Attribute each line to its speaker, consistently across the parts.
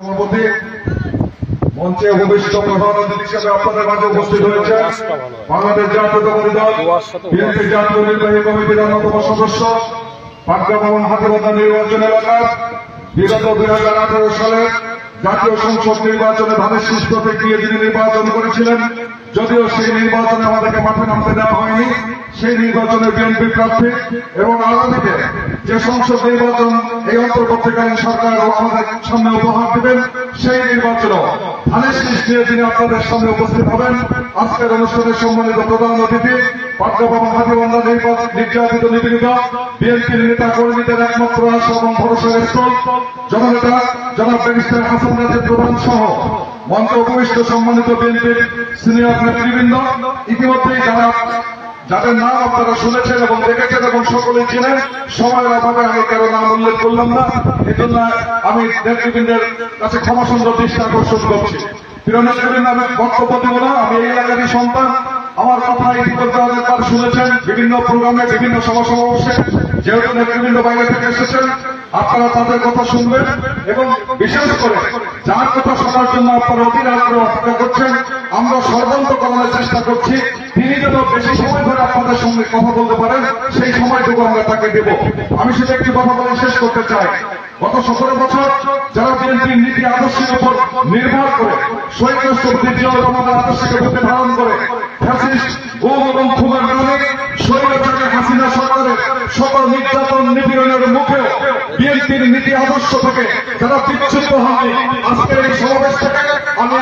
Speaker 1: সভাপতি, মঞ্চে ভবিষ্যৎ প্রধান হিসেবে আপনাদের মাঝে উপস্থিত হয়েছে বাংলাদেশ জাতীয় দল, বিএনপি জাতীয় নির্বাহী কমিটির অন্যতম সদস্য, পাটগ্রাম হাতিবান্ধা নির্বাচন এলাকার বিগত দুই হাজার আঠারো সালে জাতীয় সংসদ নির্বাচনে ধানের সুস্থ প্রক্রিয়া যিনি নির্বাচন করেছিলেন, যদিও সেই নির্বাচনে আমাদেরকে মাঠে নামতে দেওয়া হয়নি, সেই নির্বাচনে বিএনপি প্রার্থী এবং আগামীতে যে সংসদ নির্বাচন এই অন্তর্বর্তীকালীন সরকার আমাদের সামনে উপহার দেবেন, সেই নির্বাচনও আপনাদের সামনে উপস্থিত হবেন। আজকের সম্মানিত প্রধান অতিথি নির্যাতিত বিএনপির নেতা কর্মীদের একমাত্র আশা এবং ভরসার স্থল জননেতা, জনাব ব্যারিস্টার হাসান রাজের প্রধান সহ মঞ্চ উপবিষ্ট সম্মানিত বিএনপির সিনিয়র নেতৃবৃন্দ, ইতিমধ্যেই যারা যাদের নাম আপনারা শুনেছেন এবং দেখেছেন এবং সকলে চিনেন, সময়ের অভাবে আমি কারও নাম উল্লেখ করলাম না। এজন্য জন্য আমি নেতৃবৃন্দের কাছে ক্ষমা সুন্দর দৃষ্টি আকর্ষণ করছি। প্রিয় আমি বক্তব্য দেব না, আমি এই এলাকারই সন্তান। আমার কথা ইতিমধ্যে অনেকবার শুনেছেন, বিভিন্ন প্রোগ্রামে, বিভিন্ন সভা সমাবেশে যেহেতু নেতৃবৃন্দ বাইরে থেকে এসেছেন আপনারা তাদের কথা শুনবেন এবং বিশেষ করে যার কথা শোনার জন্য আপনারা অধীর আগ্রহ অপেক্ষা করছেন, আমরা ষড়যন্ত্রকরণের চেষ্টা করছি। তিনি যেন বেশি সময় ধরে আপনাদের সঙ্গে কথা বলতে পারেন, সেই সময়টুকু আমরা তাকে দেব। আমি শুধু একটি কথা বলে শেষ করতে চাই। গত সতেরো বছর যারা বিএনপির নীতি আদর্শের উপর নির্ভর করে শহীদ রাষ্ট্রপতি জিয়াউর রহমানের আদর্শকে ধারণ করে, ফ্যাসিস্ট, গুম এবং খুনের কারণে স্বৈরাচারী হাসিনা সরকারের সকল নির্যাতন নিপীড়নের মুখে বিএনপির নীতি আদর্শ থেকে যারা বিচ্ছুত হননি, আজকের এই সমাবেশ থেকে আমি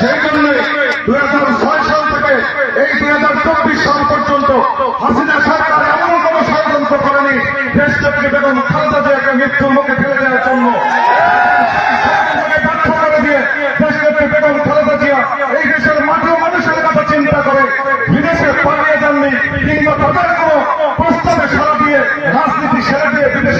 Speaker 1: সেই জন্য দুই হাজার ছয় সাল থেকে এই দুই হাজার চব্বিশ সাল পর্যন্ত হাসিনা সরকার এমন কোন করেনি দেশটাকে বেগম খালেদা মৃত্যুর মুখে ফেলে দেওয়ার জন্য ব্যর্থ করে দিয়ে দেশটাকে বেগম খালেদা জিয়া এই দেশের মাটি ও মানুষের কথা চিন্তা করে বিদেশে পালিয়ে যাননি কিংবা তাদের কোনো প্রস্তাবে সারা দিয়ে রাজনীতি সেরে দিয়ে বিদেশে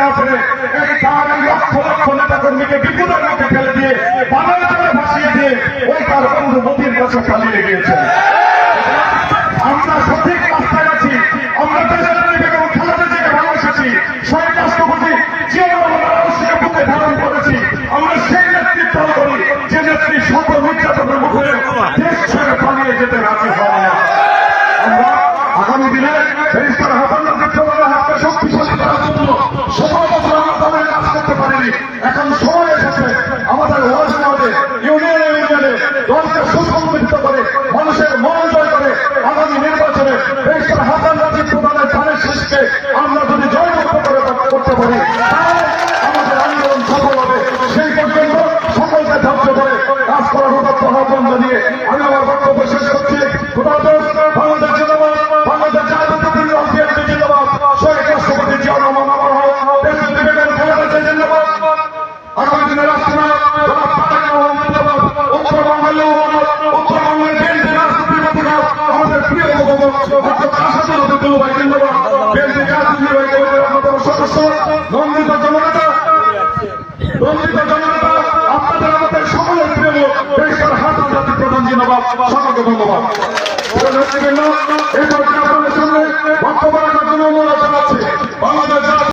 Speaker 1: না পেরে এই তার লক্ষ লক্ষ নেতা কর্মীকে বিপদের মুখে ফেলে দিয়ে বাংলা করে ভাসিয়ে দিয়ে ওই তার বন্ধু মোদীর কাছে পালিয়ে গিয়েছেন আমরা সঠিক রাস্তায় আছি, আমরা দেশের এবং খেলাতে থেকে ভালোবেসেছি শহীদ রাষ্ট্রপতি জিয়াউর বুকে ধারণ করেছি, আমরা সেই নেতৃত্ব করি, যে নেত্রী শত নির্যাতনের মুখে পালিয়ে যেতে না। আমরা আগামী দিনে হাসান ইউনিয়নে দলকে সুসংগঠিত করে, মানুষের মন জয় করে আগামী নির্বাচনে দেশের হাসান রাজীব প্রধানের ধানের শীষকে আমরা যদি জয়মুক্ত করে করতে পারি আমাদের আন্দোলন সফল হবে। সেই পর্যন্ত সকলকে ধার্য করে কাজ করার উদ্যোগ আহ্বান জানিয়ে আমি আমার বক্তব্য শেষ করছি। নন্দিত